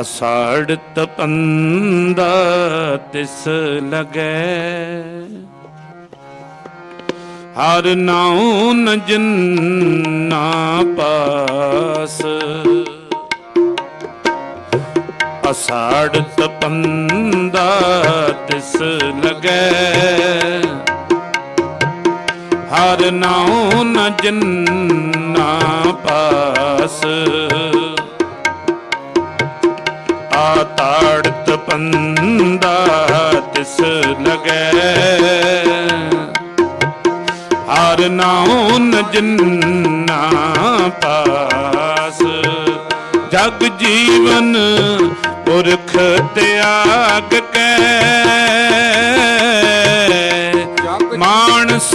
ਅਸਾੜ ਤਪੰਦਾ ਤਿਸ ਲਗੈ। ਹਰ ਨਾਉ ਨ ਜਿਨਾ ਪਾਸ। ਅਸਾੜ ਤਪੰਦਾ ਤਿਸ ਲਗੈ। ਹਰ ਨਾਉ ਨ ਜਿਨਾ ਪਾਸ। ਤਾੜਤ ਪੰਦਾ ਤਿਸ ਲਗੈ। ਹਰ ਨਾਉ ਨ ਪਾਸ, ਜਗ ਜੀਵਨ ਪੁਰਖ ਤਿਆਗ ਕੈ। ਮਾਨਸ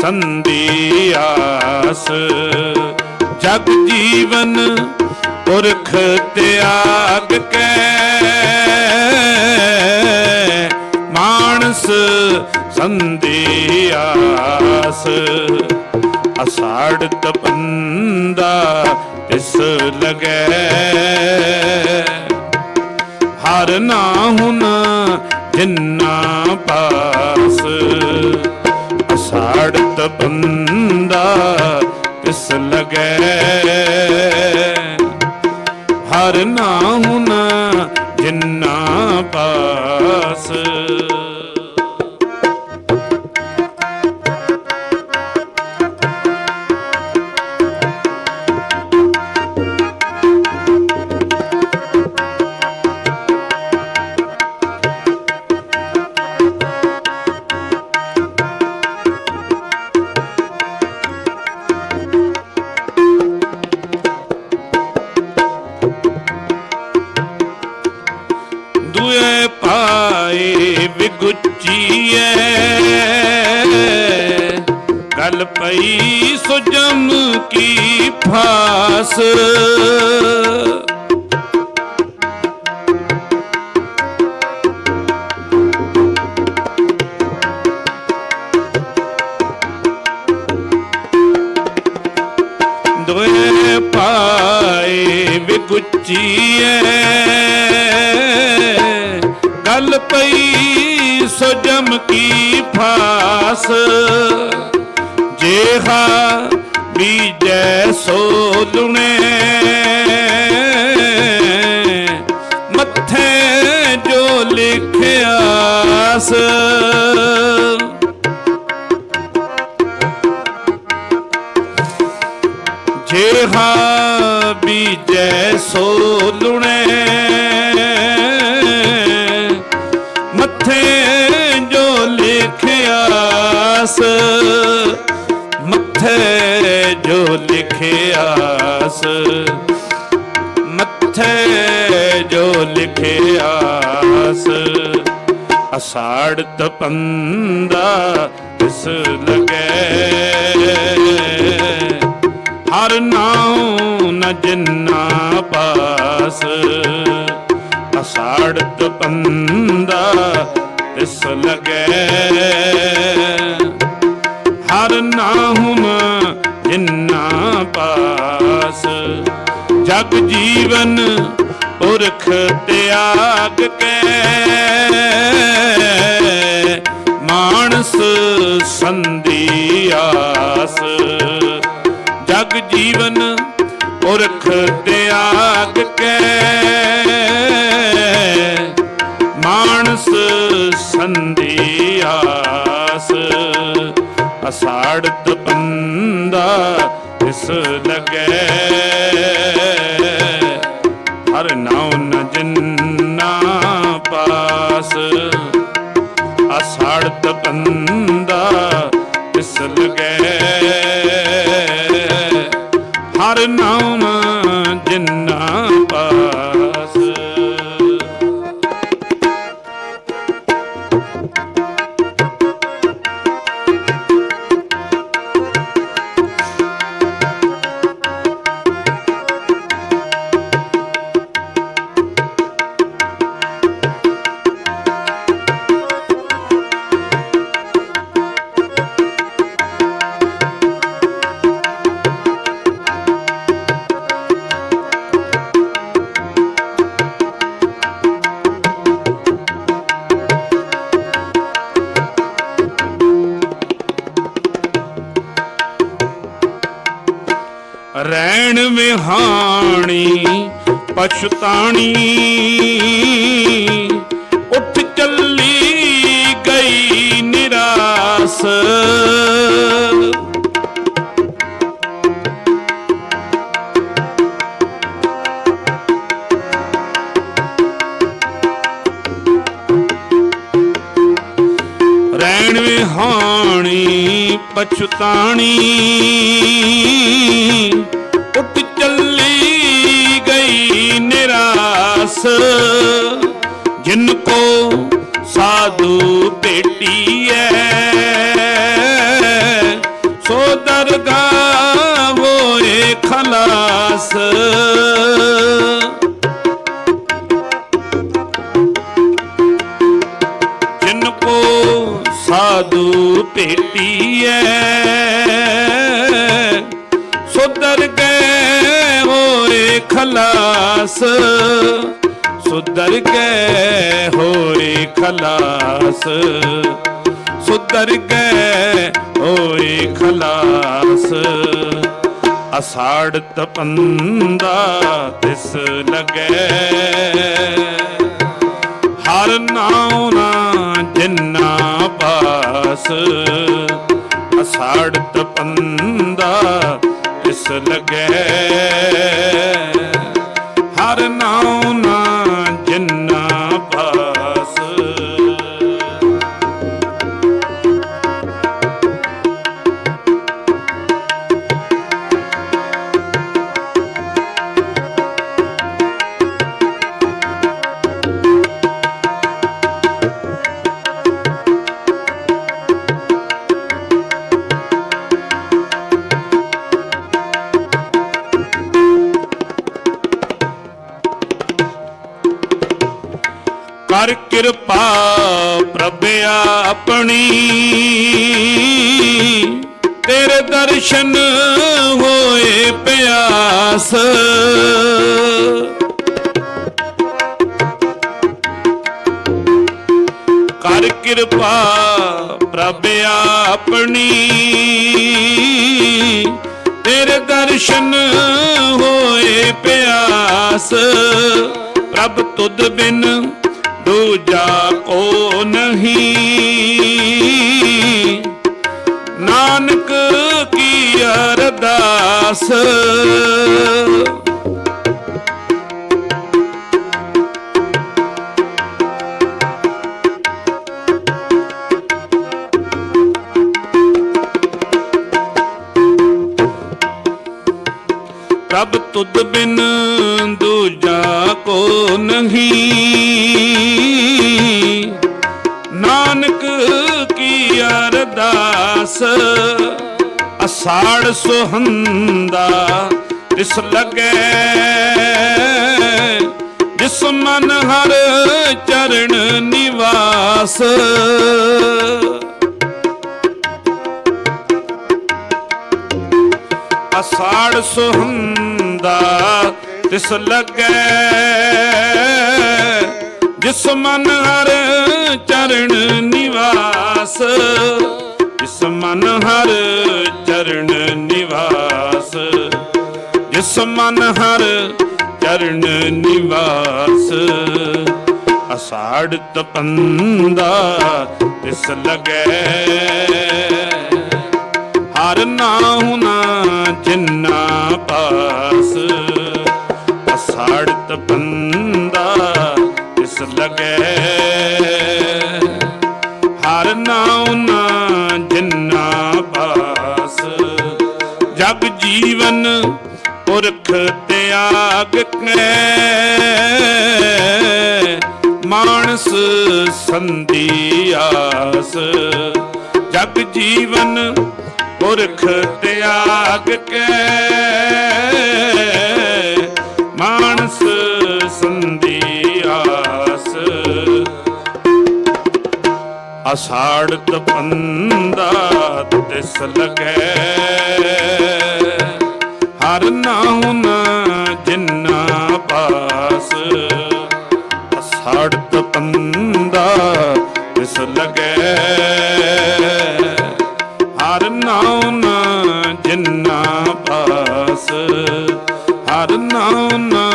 ਸੰਧੀ ਆਸ, ਜਗ ਜੀਵਨ ਪੁਰਖ ਤਿਆਗ ਕੇ। ਮਾਨਸ ਸੰਧੀ ਆਸ। ਅਸਾੜ ਤਪੰਦਾ ਇਸ ਲਗੈ। ਹਰ ਨਾ ਨਾਹੁਨ ਜਿੰਨਾ ਪਾ ਵਿਗੁਚੀਐ ਗਲ ਪਈ ਸੁਜਮ ਕੀ ਫਾਸ। ਦੁਏ ਪਾਏ ਵਿਗੁਚੀਐ ਫਾਸ ਜੇਹਾ ਬੀਜੈ ਸੋ ਲੁਣੇ ਮੱਥੇ ਜੋ ਲਿਖਿਆਸ ਜੇਹਾ ਬੀਜੈ ਸੋ ਲੁਣੇ ਲਿਖਿਆਸ ਮੱਥੇ ਜੋ ਲਿਖਿਆਸ ਮੱਥੇ ਜੋ ਲਿਖਿਆਸ ਅਸਾੜ ਤਪੰਦਾ ਇਸ ਲਗੈ ਹਰ ਨਾਉ ਨ ਜਿੰਨਾ ਪਾਸ ਅਸਾੜਤ ਪੰਦਾ ਤਿਸ ਲਗੈ ਜਗ ਜੀਵਨ ਪੁਰਖ ਤਿਆਗ ਕੈ। ਮਾਨਸ ਸੰਧੀ ਆਸ। ਜਗ ਜੀਵਨ ਪੁਰਖ ਤਿਆਗ ਕੈ। ਮਾਨਸ ਸੰਧੀ ਆਸ। ਅਸਾੜਤ ਪੰਦਾ ਇਸ ਲਗੈ। ਹਰ ਨਾਉ ਨ ਜਿੰਨਾ ਪਾਸ। ਅਸਾੜਤ ਪੰਦਾ ਇਸ ਲਗੈ। ਹਰ ਨਾਮ ਜਿੰਨਾ ਪਾਸ। ਵਿਹਾਣੀ ਪਛਤਾਣੀ ਉੱਠ ਚੱਲੀ ਗਈ ਨਿਰਾਸ। ਰੈਣ ਵਿਹਾਣੀ ਪਛਤਾਣੀ ਖਲਾਸ ਜਿਨ ਕੋ ਸਾਧੂ ਭੇਟੀਐ ਸੁਧਰ ਗਏ ਹੋਏ ਖਲਾਸ। ਸੁਧਰ ਗਏ ਹੋਏ ਖਲਾਸ। ਸੁਧਰ ਗਏ ਹੋਏ ਖਲਾਸ। ਅਸਾੜ ਤਪੰਦਾ ਤਿਸ ਲਗੈ। ਹਰ ਨਾਉ ਨਾ ਜਿੰਨਾ ਪਾਸ ਅਸਾੜਤ ਪੰਦਾ ਇਸ ਲਗੈ। ਹਰ ਨਾਉ ਨਾ ਕਰ ਕਿਰਪਾ ਪ੍ਰਭ ਆਪਣੀ। ਤੇਰੇ ਦਰਸ਼ਨ ਹੋਏ ਪਿਆਸ। ਕਰ ਕਿਰਪਾ ਪ੍ਰਭ ਆਪਣੀ। ਤੇਰੇ ਦਰਸ਼ਨ ਹੋਏ ਪਿਆਸ। ਪ੍ਰਭ ਤੁਧ ਬਿਨ ਦੂਜਾ ਕੋ ਨਹੀਂ। ਨਾਨਕ ਕੀ ਅਰਦਾਸ। ਪ੍ਰਭ ਤੁਧ ਬਿਨ ਦੂਜਾ ਕੋ ਨਹੀਂ। ਅਰਦਾਸ ਅਸਾੜ ਸੁਹੰਦਾ ਤਿਸ ਲਗੈ, ਜਿਸ ਮਨ ਹਰ ਚਰਨ ਨਿਵਾਸ। ਅਸਾੜ ਸੁਹੰਦਾ ਤਿਸ ਲੱਗੈ, ਜਿਸ ਮਨ ਹਰ ਚਰਨ ਨਿਵਾਸ। ਜਿਸ ਮਨ ਹਰ ਚਰਨ ਨਿਵਾਸ ਜਿਸ ਮਨ ਹਰ ਚਰਨ ਨਿਵਾਸ। ਅਸਾੜ ਤਪੰਦਾ ਤਿਸ ਲੱਗੈ, ਹਰ ਨਾਉ ਨਾ ਜੀਵਨ ਪੁਰਖ ਤਿਆਗ ਕੈ। ਮਾਨਸ ਸੰਧੀ ਆਸ। ਜਗ ਜੀਵਨ ਪੁਰਖ ਤਿਆਗ ਕੈ। ਮਾਨਸ ਸੰਧੀ ਆਸ। ਅਸਾੜਤ ਪੰਦਾ ਤਿਸ ਲਗੈ। ਹਰ ਨਾਉ ਨਾ ਜਿੰਨਾ ਪਾਸ। ਅਸਾੜਤ ਪੰਦਾ ਤਿਸ ਲਗੈ। ਹਰ ਨਾਉ ਨਾ ਜਿੰਨਾ ਪਾਸ। ਹਰ ਨਾਉ ਨਾ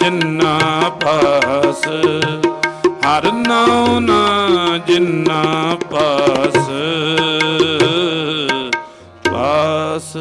ਜਿੰਨਾ ਪਾਸ। ਹਰ ਨਾਉ ਨਾ ਪਾਸ। ਪਾਸ।